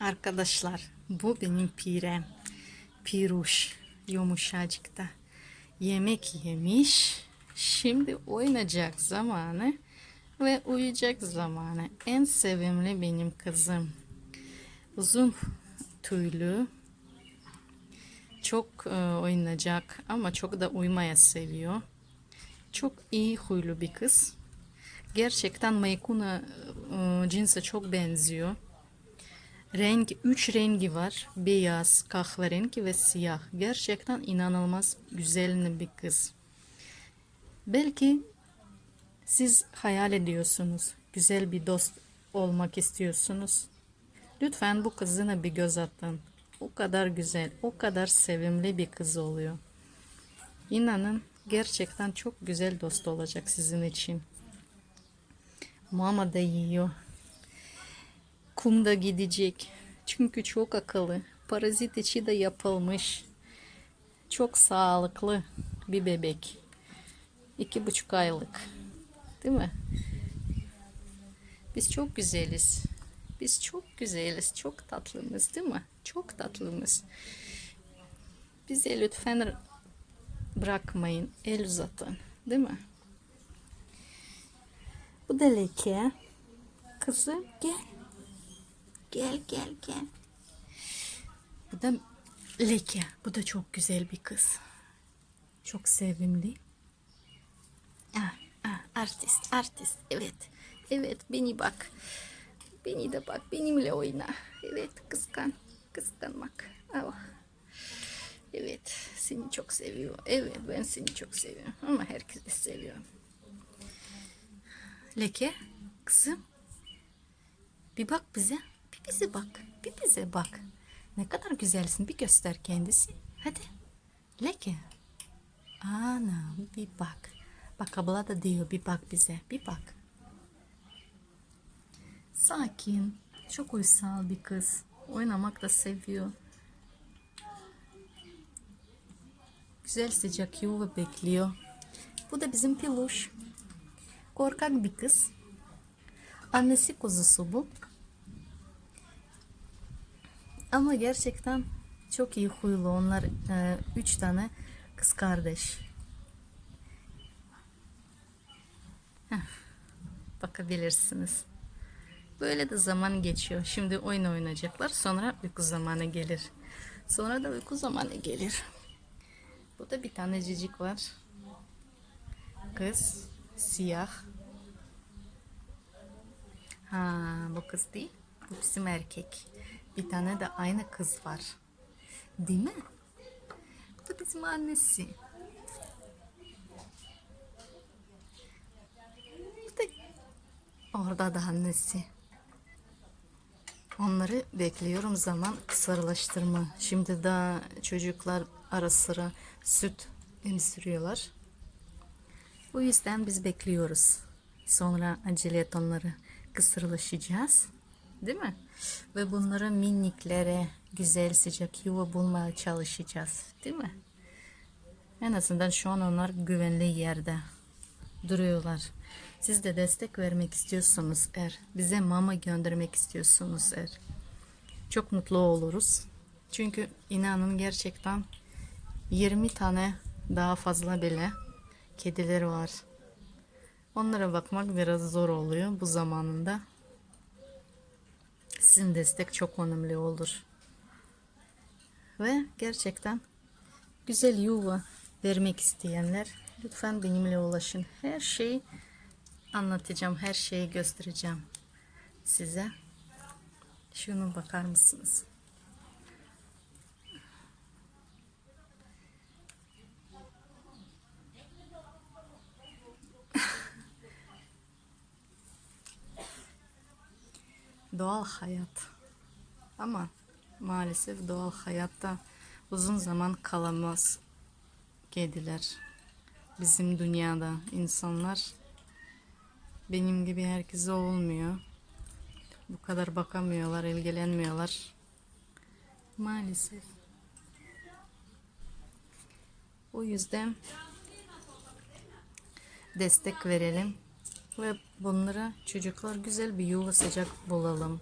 Arkadaşlar bu benim pirem. Piruş yumuşacık da. Yemek yemiş. Şimdi oynayacak zamanı ve uyuyacak zamanı. En sevimli benim kızım. Uzun tüylü. Çok e, oynayacak ama çok da uyumaya seviyor. Çok iyi huylu bir kız. Gerçekten Maykuna e, cinse çok benziyor. Renk, üç rengi var. Beyaz, kahverengi ve siyah. Gerçekten inanılmaz güzel bir kız. Belki siz hayal ediyorsunuz. Güzel bir dost olmak istiyorsunuz. Lütfen bu kızına bir göz atın. O kadar güzel, o kadar sevimli bir kız oluyor. İnanın gerçekten çok güzel dost olacak sizin için. Mama da yiyor. Kumda gidecek. Çünkü çok akıllı. Parazit içi de yapılmış. Çok sağlıklı bir bebek. İki buçuk aylık. Değil mi? Biz çok güzeliz. Biz çok güzeliz. Çok tatlımız değil mi? Çok tatlımız. Bize lütfen bırakmayın. El uzatın. Değil mi? Bu da leke. Kızım gel. Gel gel gel. Bu da leke. Bu da çok güzel bir kız. Çok sevimli. Ah, ah, artist, artist. Evet. Evet, beni bak. Beni de bak, benimle oyna. Evet, kıskan. Kıskanmak. Ah. Evet, seni çok seviyor. Evet, ben seni çok seviyorum. Ama herkes de seviyor. Leke, kızım. Bir bak bize. Bize bak. Bir bize bak. Ne kadar güzelsin. Bir göster kendisi. Hadi. Leke. Ana bir bak. Bak abla da diyor bir bak bize. Bir bak. Sakin. Çok uysal bir kız. Oynamak da seviyor. Güzel sıcak yuva bekliyor. Bu da bizim Piluş. Korkak bir kız. Annesi kuzusu bu. Ama gerçekten çok iyi huylu. Onlar e, üç tane kız kardeş. Heh, bakabilirsiniz. Böyle de zaman geçiyor. Şimdi oyun oynayacaklar. Sonra uyku zamanı gelir. Sonra da uyku zamanı gelir. Burada bir tane cicik var. Kız. Siyah. Ha, bu kız değil. Bu bizim erkek. Bir tane de aynı kız var. Değil mi? Bu da bizim annesi. Bu da orada da annesi. Onları bekliyorum zaman sarılaştırma. Şimdi daha çocuklar ara sıra süt emziriyorlar. Bu yüzden biz bekliyoruz. Sonra acele onları kısırlaşacağız. Değil mi? Ve bunlara minniklere güzel sıcak yuva bulmaya çalışacağız. Değil mi? En azından şu an onlar güvenli yerde duruyorlar. Siz de destek vermek istiyorsanız eğer, bize mama göndermek istiyorsunuz eğer, çok mutlu oluruz. Çünkü inanın gerçekten 20 tane daha fazla bile kediler var. Onlara bakmak biraz zor oluyor bu zamanında. Sizin destek çok önemli olur. Ve gerçekten güzel yuva vermek isteyenler lütfen benimle ulaşın. Her şeyi anlatacağım, her şeyi göstereceğim size. Şunu bakar mısınız? Doğal hayat. Ama maalesef doğal hayatta uzun zaman kalamaz kediler. Bizim dünyada insanlar benim gibi herkese olmuyor. Bu kadar bakamıyorlar, ilgilenmiyorlar. Maalesef. O yüzden destek verelim ve bunlara çocuklar güzel bir yuva sıcak bulalım.